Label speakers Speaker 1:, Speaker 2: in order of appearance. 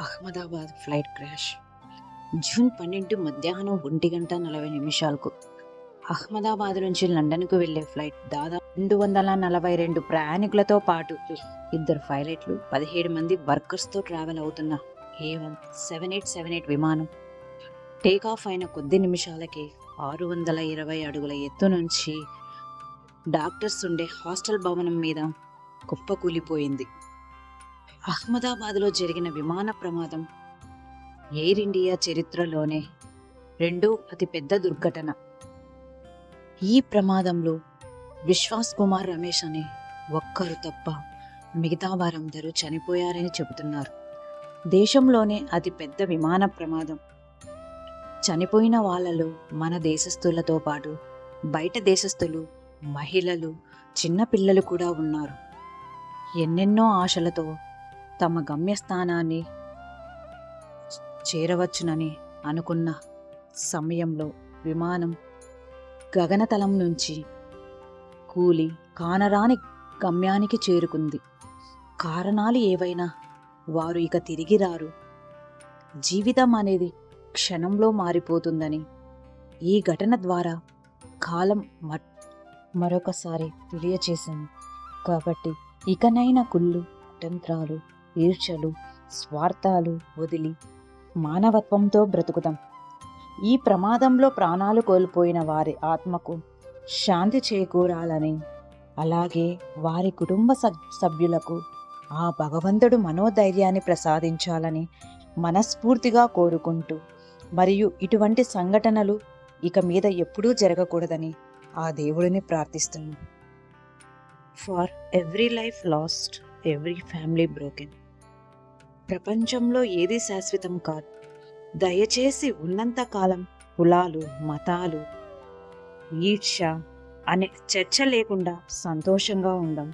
Speaker 1: Ahmedabad flight crash. June పన్నెండు మధ్యాహ్నం ఒంటి గంట నలభై నిమిషాలకు. అహ్మదాబాద్ నుంచి లండన్కు వెళ్ళే ఫ్లైట్ దాదాపు రెండు వందల నలభై రెండు ప్రయాణికులతో పాటు ఇద్దరు పైలట్లు పదిహేడు మంది వర్కర్స్తో ట్రావెల్ అవుతున్న A one seven eight seven eight విమానం టేక్ ఆఫ్ అయిన కొద్ది నిమిషాలకే ఆరు వందల ఇరవై అడుగుల ఎత్తు నుంచి డాక్టర్స్ ఉండే హాస్టల్ భవనం మీద కుప్పకూలిపోయింది. అహ్మదాబాద్లో జరిగిన విమాన ప్రమాదం ఎయిర్ ఇండియా చరిత్రలోనే రెండో అతిపెద్ద దుర్ఘటన. ఈ ప్రమాదంలో విశ్వాస్ కుమార్ రమేష్ అనే ఒక్కరు తప్ప మిగతా వారందరూ చనిపోయారని చెబుతున్నారు. దేశంలోనే అతిపెద్ద విమాన ప్రమాదం. చనిపోయిన వాళ్ళలో మన దేశస్థులతో పాటు బయట దేశస్థులు మహిళలు చిన్నపిల్లలు కూడా ఉన్నారు. ఎన్నెన్నో ఆశలతో తమ గమ్యస్థానాన్ని చేరవచ్చునని అనుకున్న సమయంలో విమానం గగనతలం నుంచి కూలి కానరాని గమ్యానికి చేరుకుంది. కారణాలు ఏవైనా? వారు ఇక తిరిగి రారు. జీవితం అనేది క్షణంలో మారిపోతుందని ఈ ఘటన ద్వారా కాలం మరొకసారి తెలియచేసింది. కాబట్టి ఇకనైనా కుళ్ళు కుతంత్రాలు ఈర్ష్యలు స్వార్థాలు వదిలి మానవత్వంతో బ్రతుకుతాం ఈ ప్రమాదంలో ప్రాణాలు కోల్పోయిన వారి ఆత్మకు శాంతి చేకూరాలని అలాగే వారి కుటుంబ సభ్యులకు ఆ భగవంతుడు మనోధైర్యాన్ని ప్రసాదించాలని మనస్ఫూర్తిగా కోరుకుంటూ మరియు ఇటువంటి సంఘటనలు ఇక మీద ఎప్పుడూ జరగకూడదని ఆ దేవుడిని ప్రార్థిస్తున్నాను for every life lost every family broken ప్రపంచంలో ఏది శాశ్వతం కాదు. దయచేసి ఉన్నంత కాలం కులాలు మతాలు ఈర్ష అనే చర్చ లేకుండా సంతోషంగా ఉండం.